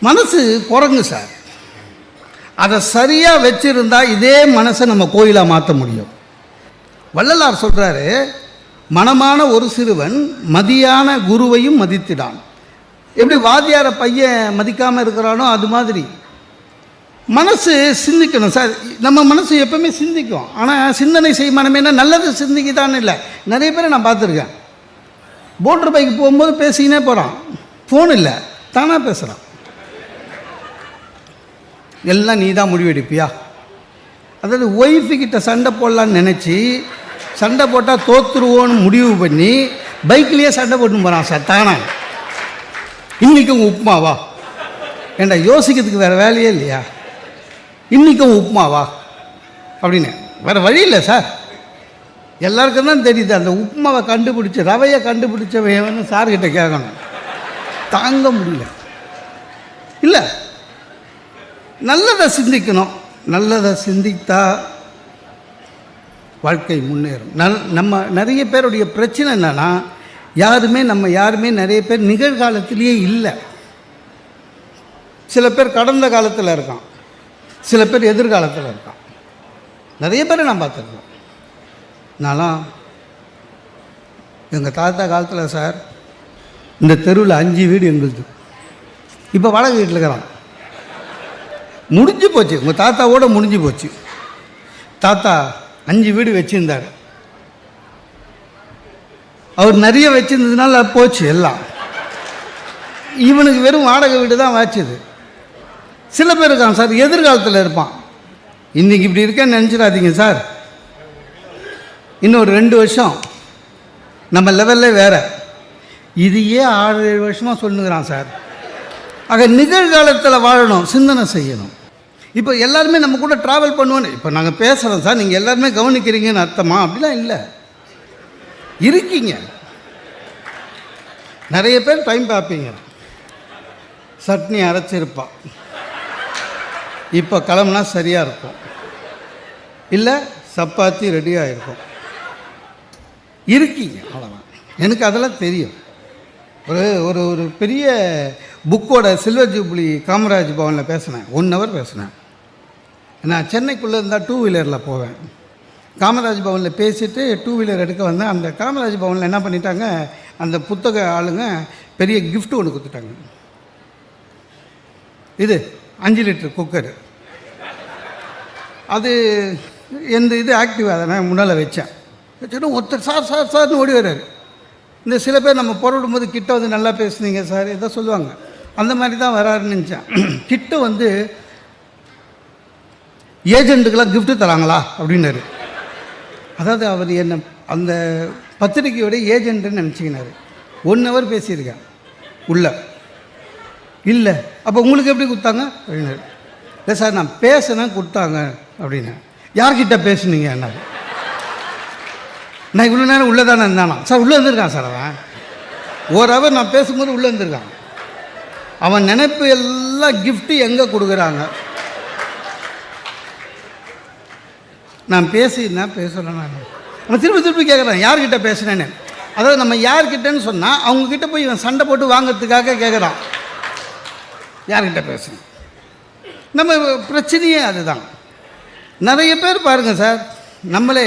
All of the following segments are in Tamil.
மனசு குரங்கு சார். அதை சரியாக வச்சிருந்தா இதே மனசை நம்ம கோயிலாக மாற்ற முடியும். வள்ளலார் சொல்கிறாரு மனமான ஒரு சிறுவன் மதியான குருவையும் மதித்திடான். எப்படி வாதியார பையன் மதிக்காமல் இருக்கிறானோ அது மாதிரி. மனசு சிந்திக்கணும் சார். நம்ம மனசு எப்பவுமே சிந்திக்கும். ஆனால் சிந்தனை செய்யமானமேனா நல்லது சிந்திக்குதான்னு இல்லை. நிறைய பேரை நான் பார்த்துருக்கேன். போட்ரு பைக்கு போகும்போது பேசிக்கினே போகிறான் ஃபோன் இல்லை. தானாக பேசுகிறான் எல்லாம் நீ தான் முடிவெடுப்பியா? அதாவது ஒய்ஃபுக்கிட்ட சண்டை போடலான்னு நினச்சி சண்டை போட்டால் தோத்துருவோன்னு முடிவு பண்ணி பைக்லேயே சண்டை போட்டு போகிறான் சார் தானா? இன்றைக்கும் உப்புமாவா? ஏண்டா யோசிக்கிறதுக்கு வேறு வேலையே இல்லையா? இன்றைக்கும் உப்புமாவா? அப்படின்னு. வேறு வழி இல்லை சார். எல்லாருக்கும் தான் தெரியுது அந்த உப்புமாவை கண்டுபிடிச்ச ரவையை கண்டுபிடிச்சவன் சார்கிட்ட கேட்கணும். தாங்க முடியல. இல்லை நல்லதை சிந்திக்கணும். நல்லதை சிந்தித்தா வாழ்க்கை முன்னேறும். நல் நம்ம நிறைய பேருடைய பிரச்சனை என்னன்னா யாருமே நம்ம யாருமே நிறைய பேர் நிகழ்காலத்திலேயே இல்லை. சில பேர் கடந்த காலத்தில் இருக்கான். சில பேர் எதிர்காலத்தில் இருக்கான். நிறைய பேரை நான் பார்த்துருக்கேன். நான்லாம் எங்கள் தாத்தா காலத்தில் சார் இந்த தெருவில் அஞ்சு வீடு எங்களுது. இப்போ வாடகை வீட்டில் இருக்கிறான். முடிஞ்சு போச்சு. உங்கள் தாத்தாவோட முடிஞ்சு போச்சு. தாத்தா அஞ்சு வீடு வச்சுருந்தார். அவர் நிறைய வச்சுருந்ததுனால போச்சு எல்லாம். இவனுக்கு வெறும் வாடகை வீடு தான் வாச்சுது சில பேர் இருக்கான் சார் எதிர்காலத்தில் இருப்பான். இன்றைக்கி இப்படி இருக்கேன்னு நினச்சிடாதீங்க சார். இன்னும் ஒரு ரெண்டு வருஷம் நம்ம லெவலில் வேறு. இதையே ஆறு ஏழு வருஷமாக சொல்லுங்கிறான் சார். ஆக நிகழ்காலத்தில் வாழணும் சிந்தனை செய்யணும். இப்போ எல்லாருமே நம்ம கூட ட்ராவல் பண்ணுவோன்னு. இப்போ நாங்கள் பேசுகிறோம் சார் நீங்கள் எல்லாருமே கவனிக்கிறீங்கன்னு அர்த்தமா? அப்படிலாம் இல்லை. இருக்கீங்க. நிறைய பேர் டைம் பார்ப்பீங்க. சட்னி அரைச்சிருப்பா. இப்போ கிளம்புனா சரியாக இருக்கும். இல்லை சப்பாத்தி ரெடியாக இருக்கும் இருக்கீங்க அவ்வளோதான் எனக்கு அதெல்லாம் தெரியும். ஒரு ஒரு ஒரு பெரிய புக்கோட சில்வர் ஜூப்ளி காமராஜ் பவனில் பேசினேன். ஒன் ஹவர் பேசினேன். நான் சென்னைக்குள்ளே இருந்தால் டூ வீலரில் போவேன். காமராஜ் பவனில் பேசிட்டு டூ வீலர் எடுக்க வந்தேன். அந்த காமராஜ் பவனில் என்ன பண்ணிட்டாங்க அந்த புத்தக ஆளுங்க பெரிய கிஃப்ட் ஒன்று கொடுத்துட்டாங்க. இது அஞ்சு லிட்டர் குக்கர் அது எந்த இது ஆக்டிவ் அதை நான் முன்னால் வச்சேன். வச்சுட்டு ஒருத்தர் சார் சார் சார்னு ஓடி வர்றாரு. இந்த சில பேர் நம்ம புறவிடும் போது கிட்ட வந்து நல்லா பேசுனீங்க சார் இதை சொல்லுவாங்க. அந்த மாதிரி தான் வராருன்னு நினச்சேன். கிட்ட வந்து ஏஜென்ட்டுக்கெல்லாம் கிஃப்ட்டு தராங்களா? அப்படின்னாரு. அதாவது அவர் என்ன அந்த பத்திரிக்கையோட ஏஜென்ட்டுன்னு நினச்சிக்கினாரு. ஒன் ஹவர் பேசியிருக்கேன் உள்ள. இல்லை. அப்போ உங்களுக்கு எப்படி கொடுத்தாங்க? அப்படின்னாரு. இல்லை சார் நான் பேசினேன் கொடுத்தாங்க. அப்படின்னு யார்கிட்ட பேசுனீங்க? என்ன நான் இவ்வளோ நேரம் உள்ளே தானே இருந்தானா? சார் உள்ளே இருந்திருக்கான் சார் அவன். ஒரு ஹவர் நான் பேசும்போது உள்ளே இருந்திருக்கான். அவன் நினைப்பு எல்லாம் கிஃப்ட்டு எங்கே கொடுக்குறாங்க? நான் பேசியிருந்தேன் பேசலை நான். அவன் திருப்பி திருப்பி கேட்குறான் யார்கிட்ட பேசுனேன்னு. அதாவது நம்ம யார்கிட்டன்னு சொன்னால் அவங்கக்கிட்ட போய் இவன் சண்டை போட்டு வாங்கிறதுக்காக கேட்குறான் யார்கிட்ட பேசுகிறேன் நம்ம பிரச்சனையே அதுதான். நிறைய பேர் பாருங்கள் சார் நம்மளே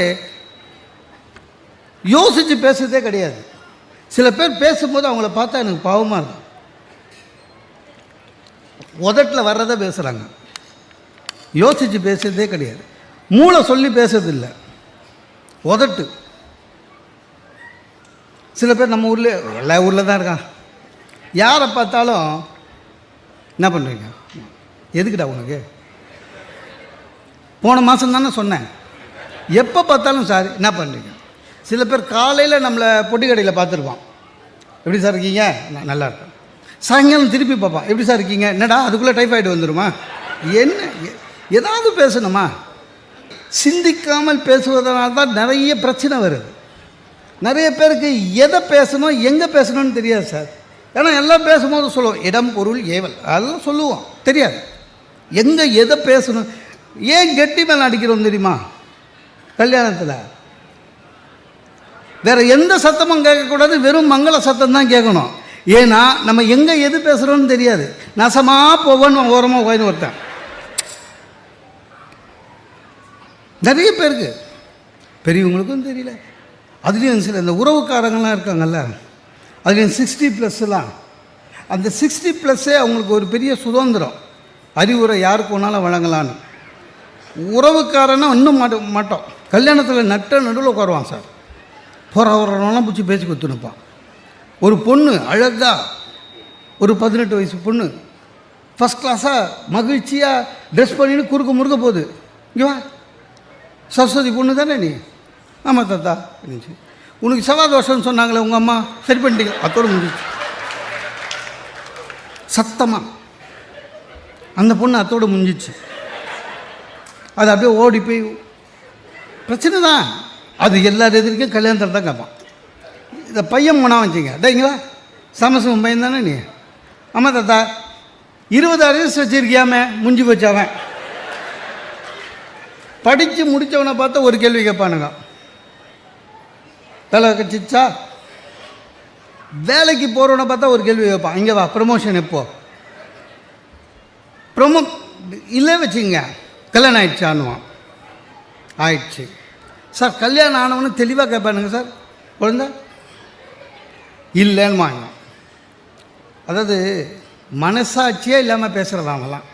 யோசித்து பேசுகிறதே கிடையாது. சில பேர் பேசும்போது அவங்கள பார்த்தா எனக்கு பாவமாக இருக்கும். உதட்டில் வர்றதை பேசுகிறாங்க யோசித்து பேசுகிறதே கிடையாது. மூளை சொல்லி பேசுறதில்ல. உதட்டு. சில பேர் நம்ம ஊரில் எல்லா ஊரில் தான் இருக்கான் யாரை பார்த்தாலும் என்ன பண்ணுறீங்க எதுக்குடா உனக்கு? போன மாதம் தானே சொன்னேன். எப்போ பார்த்தாலும் சார் என்ன பண்ணுறீங்க சில பேர் காலையில் நம்மளை பொட்டி கடையில் பார்த்துருப்பான் எப்படி சார் இருக்கீங்க? நல்லா இருக்கேன். சாயங்காலம் திருப்பி பார்ப்பான். எப்படி சார் இருக்கீங்க? என்னடா அதுக்குள்ளே டைஃபாய்டு வந்துடுமா என்ன? எ- ஏதாவது பேசணுமா? சிந்திக்காமல் பேசுவதனால தான் நிறைய பிரச்சனை வருது. நிறைய பேருக்கு எதை பேசணும் எங்கே பேசணும்னு தெரியாது சார். ஏன்னா எல்லாம் பேசும்போது சொல்லுவோம் இடம் பொருள் ஏவல். அதெல்லாம் சொல்லுவோம். தெரியாது. எங்கே எதை பேசணும்? ஏன் கெட்டி மேலே அடிக்கிறோம் தெரியுமா? கல்யாணத்தில். வேறு எந்த சத்தமும் கேட்கக்கூடாது வெறும் மங்கள சத்தம் தான் கேட்கணும். ஏன்னா நம்ம எங்கே எது பேசுகிறோன்னு தெரியாது. நசமாக போவோன்னு ஓரமாக உட்காந்து ஒருத்தன். நிறைய பேருக்கு. பெரியவங்களுக்கும் தெரியல. அதுலேயும் சில இந்த உறவுக்காரங்களாம் இருக்காங்கல்ல. அதுலேயும் சிக்ஸ்டி ப்ளஸ்லாம் அந்த சிக்ஸ்டி ப்ளஸ்ஸே அவங்களுக்கு ஒரு பெரிய சுதந்திரம். அறிவுரை யாருக்கு வேணாலும் வழங்கலான்னு உறவுக்காரனா இன்னும் மாட்ட மாட்டோம். கல்யாணத்தில் நட்ட நடுவில் உட்காருவான் சார். போகிற வரலாம் பிடிச்சி பேசி கொடுத்துனுப்பான் ஒரு பொண்ணு அழகாக ஒரு பதினெட்டு வயசு பொண்ணு. ஃபஸ்ட் கிளாஸாக மகிழ்ச்சியாக ட்ரெஸ் பண்ணின்னு குறுக்க முறுக்க போகுது. இங்கே வா. சரஸ்வதி பொண்ணு தானே நீ? ஆமாம் தாத்தா இருந்துச்சு. உனக்கு செவ்வாய் தோஷம்னு சொன்னாங்களே உங்கள் அம்மா? சரி பண்ணிட்டீங்க அத்தோடு முடிஞ்சிச்சு சத்தமாக அந்த பொண்ணு அத்தோடு முடிஞ்சிச்சு அது அப்படியே ஓடி போய் பிரச்சனை தான். அது எல்லா எதிர்க்கும் கல்யாணத்தில் தான் கேட்பான் இந்த பையன் போனா வச்சிங்க. டேங்களா சமசம் பையன் தானே நீ? ஆமாம் தாத்தா இருபதாயிரம் வச்சுருக்கியாமே வச்சிருக்கியாமே முஞ்சி வச்சவன் படித்து முடித்தவனை பார்த்தா ஒரு கேள்வி கேட்பானுங்க. தலை கச்சிச்சா வேலைக்கு போகிறவனை பார்த்தா ஒரு கேள்வி கேட்பான். இங்கே வா ப்ரமோஷன் எப்போ? ப்ரொமோ இல்லை வச்சுங்க கல்யாணம் ஆயிடுச்சான்னுவான். ஆயிடுச்சு. சார் கல்யாணம் ஆனவனு தெளிவாக கேட்பானுங்க சார். குழந்த இல்லைன்னு வாங்க அதாவது மனசாட்சியே இல்லாமல் பேசுகிறதாங்கலாம்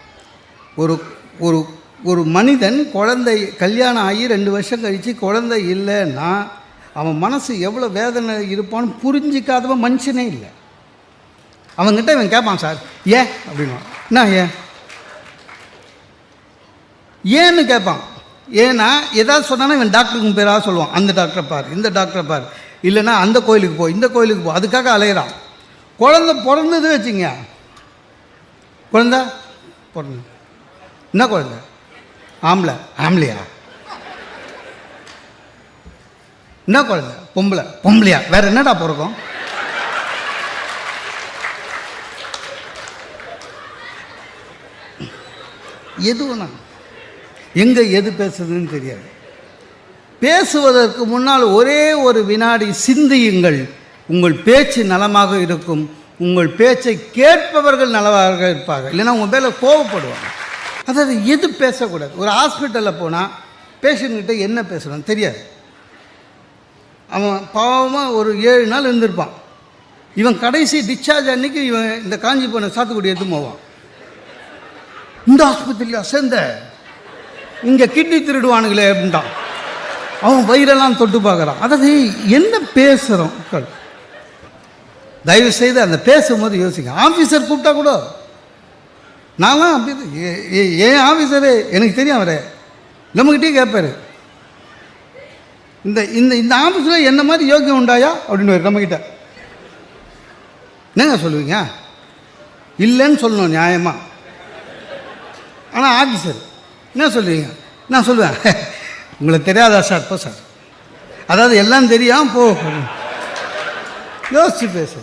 ஒரு ஒரு ஒரு மனிதன் குழந்தை கல்யாணம் ஆகி ரெண்டு வருஷம் கழித்து குழந்தை இல்லைன்னா அவன் மனசு எவ்வளோ வேதனை இருப்பான்னு புரிஞ்சிக்காதவன் மனுஷனே இல்லை. அவன்கிட்ட இவன் கேட்பான் சார் ஏன்? அப்படின்வான் என்ன ஏன்? ஏன்னு கேட்பான் ஏன்னா ஏதாவது சொன்னானா இவன் டாக்டருக்கு பேராக சொல்லுவான். அந்த டாக்டரை பார் இந்த டாக்டரை பார். இல்லைன்னா அந்த கோயிலுக்கு போ இந்த கோயிலுக்கு போ அதுக்காக அலையிறான். குழந்தை பிறந்தது வச்சுங்க குழந்த பிறந்த என்ன குழந்த? ஆம்பளை. ஆம்பளையா? என்ன குழந்த? பொம்பளை. பொம்பளையா? வேற என்னடா பிறக்கும்? எது வேணா எங்கே எது பேசுறதுன்னு தெரியாது. பேசுவதற்கு முன்னால் ஒரே ஒரு வினாடி சிந்தியுங்கள். உங்கள் பேச்சு நலமாக இருக்கும். உங்கள் பேச்சை கேட்பவர்கள் நலமாக இருப்பார்கள். இல்லைன்னா உங்கள் மேலே கோவப்படுவாங்க. அதாவது எது பேசக்கூடாது? ஒரு ஹாஸ்பிட்டலில் போனால் பேஷண்ட்கிட்ட என்ன பேசணும்? தெரியாது. அவன் பாவமாக ஒரு ஏழு நாள் இருந்திருப்பான். இவன் கடைசி டிஸ்சார்ஜ் அன்னைக்கு இவன் இந்த காஞ்சி போன சாத்துக்குடி எடுத்து போவான். இந்த ஆஸ்பத்திரியில் சேர்ந்த இங்கே கிட்னி திருடுவானுங்களே அப்படின்ட்டான். அவன் வயிறெல்லாம் தொட்டு பார்க்குறான். அதாவது என்ன பேசுகிறோம் தயவு செய்து அந்த பேசும்போது யோசிக்க ஆஃபீஸர் கூப்பிட்டா கூட நான்லாம் அப்படி ஏ- ஏ- ஏன் ஆஃபீஸரு எனக்கு தெரியும் அவரே. நம்மக்கிட்டே கேட்பார். இந்த இந்த இந்த ஆஃபீஸில் என்ன மாதிரி யோக்கியம் உண்டாயா? அப்படின்னு நம்மக்கிட்ட என்னங்க சொல்லுவீங்க? இல்லைன்னு சொல்லணும் நியாயமாக ஆனால் ஆஃபீஸர் என்ன சொல்லுவீங்க? நான் சொல்லுவேன். உங்களுக்கு தெரியாதா சார்? போ சார். அதாவது எல்லாம் தெரியாமல் போ. யோசிச்சு பேசு.